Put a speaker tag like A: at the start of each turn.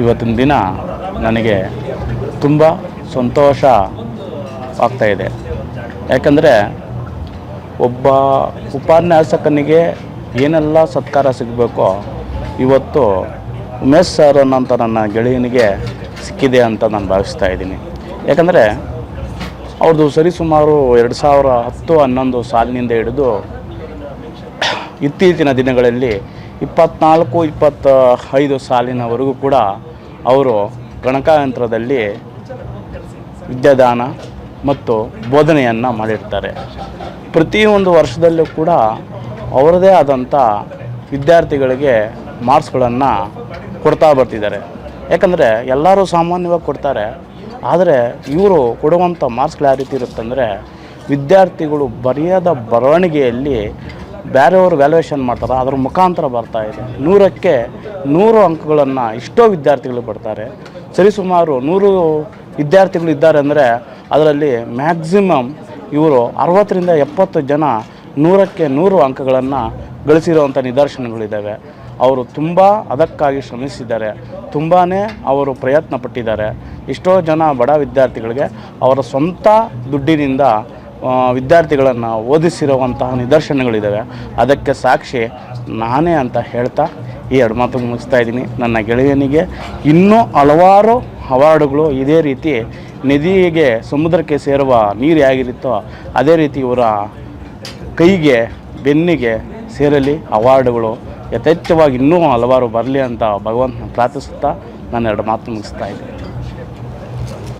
A: ಇವತ್ತಿನ ದಿನ ನನಗೆ ತುಂಬ ಸಂತೋಷ ಆಗ್ತಾಯಿದೆ ಯಾಕಂದರೆ ಒಬ್ಬ ಉಪನ್ಯಾಸಕನಿಗೆ ಏನೆಲ್ಲ ಸತ್ಕಾರ ಸಿಗಬೇಕೋ ಇವತ್ತು ಉಮೇಶ್ ಸರ್ ಅನ್ನೋಂಥ ನನ್ನ ಗೆಳೆಯನಿಗೆ ಸಿಕ್ಕಿದೆ ಅಂತ ನಾನು ಭಾವಿಸ್ತಾ ಇದ್ದೀನಿ. ಯಾಕಂದರೆ ಅವ್ರದ್ದು ಸರಿಸುಮಾರು ಎರಡು ಸಾವಿರ ಹತ್ತು ಹನ್ನೊಂದು ಸಾಲಿನಿಂದ ಹಿಡಿದು ಇತ್ತೀಚಿನ ದಿನಗಳಲ್ಲಿ ಇಪ್ಪತ್ನಾಲ್ಕು ಇಪ್ಪತ್ತ ಐದು ಸಾಲಿನವರೆಗೂ ಕೂಡ ಅವರು ಗಣಕಯಂತ್ರದಲ್ಲಿ ವಿದ್ಯಾದಾನ ಮತ್ತು ಬೋಧನೆಯನ್ನು ಮಾಡಿರ್ತಾರೆ. ಪ್ರತಿಯೊಂದು ವರ್ಷದಲ್ಲೂ ಕೂಡ ಅವರದೇ ಆದಂಥ ವಿದ್ಯಾರ್ಥಿಗಳಿಗೆ ಮಾರ್ಕ್ಸ್ಗಳನ್ನು ಕೊಡ್ತಾ ಬರ್ತಿದ್ದಾರೆ. ಯಾಕಂದರೆ ಎಲ್ಲರೂ ಸಾಮಾನ್ಯವಾಗಿ ಕೊಡ್ತಾರೆ. ಆದರೆ ಇವರು ಕೊಡುವಂಥ ಮಾರ್ಕ್ಸ್ಗಳು ಯಾವ ರೀತಿ ಇರುತ್ತಂದರೆ ವಿದ್ಯಾರ್ಥಿಗಳು ಬರೆಯದ ಬರವಣಿಗೆಯಲ್ಲಿ ಬೇರೆಯವರು ವ್ಯಾಲ್ಯೂಯೇಷನ್ ಮಾಡ್ತಾರೆ, ಅದರ ಮುಖಾಂತರ ಬರ್ತಾ ಇದೆ. ನೂರಕ್ಕೆ ನೂರು ಅಂಕಗಳನ್ನು ಇಷ್ಟೋ ವಿದ್ಯಾರ್ಥಿಗಳು ಬರ್ತಾರೆ ಸರಿಸುಮಾರು ನೂರು ವಿದ್ಯಾರ್ಥಿಗಳು ಇದ್ದಾರೆ ಅಂದರೆ ಅದರಲ್ಲಿ ಮ್ಯಾಕ್ಸಿಮಮ್ ಇವರು ಅರವತ್ತರಿಂದ ಎಪ್ಪತ್ತು ಜನ ನೂರಕ್ಕೆ ನೂರು ಅಂಕಗಳನ್ನು ಗಳಿಸಿರುವಂಥ ನಿದರ್ಶನಗಳಿದ್ದಾವೆ. ಅವರು ತುಂಬ ಅದಕ್ಕಾಗಿ ಶ್ರಮಿಸಿದ್ದಾರೆ. ತುಂಬಾ ಅವರು ಪ್ರಯತ್ನ ಪಟ್ಟಿದ್ದಾರೆ. ಎಷ್ಟೋ ಜನ ಬಡ ವಿದ್ಯಾರ್ಥಿಗಳಿಗೆ ಅವರ ಸ್ವಂತ ದುಡ್ಡಿನಿಂದ ವಿದ್ಯಾರ್ಥಿಗಳನ್ನು ಓದಿಸಿರುವಂತಹ ನಿದರ್ಶನಗಳಿದ್ದಾವೆ ಅದಕ್ಕೆ ಸಾಕ್ಷಿ ನಾನೇ ಅಂತ ಹೇಳ್ತಾ ಈ ಎರಡು ಮಾತು ಮುಗಿಸ್ತಾ ಇದ್ದೀನಿ. ನನ್ನ ಗೆಳೆಯನಿಗೆ ಇನ್ನೂ ಹಲವಾರು ಅವಾರ್ಡುಗಳು ಇದೇ ರೀತಿ ನದಿಗೆ ಸಮುದ್ರಕ್ಕೆ ಸೇರುವ ನೀರು ಹೇಗಿರುತ್ತೋ ಅದೇ ರೀತಿ ಇವರ ಕೈಗೆ, ಬೆನ್ನಿಗೆ ಸೇರಲಿ ಅವಾರ್ಡುಗಳು. ಯಥೇಚ್ಛವಾಗಿ ಇನ್ನೂ ಹಲವಾರು ಬರಲಿ ಅಂತ ಭಗವಂತನ ಪ್ರಾರ್ಥಿಸುತ್ತಾ ನಾನು ಎರಡು ಮಾತು ಮುಗಿಸ್ತಾ ಇದ್ದೀನಿ.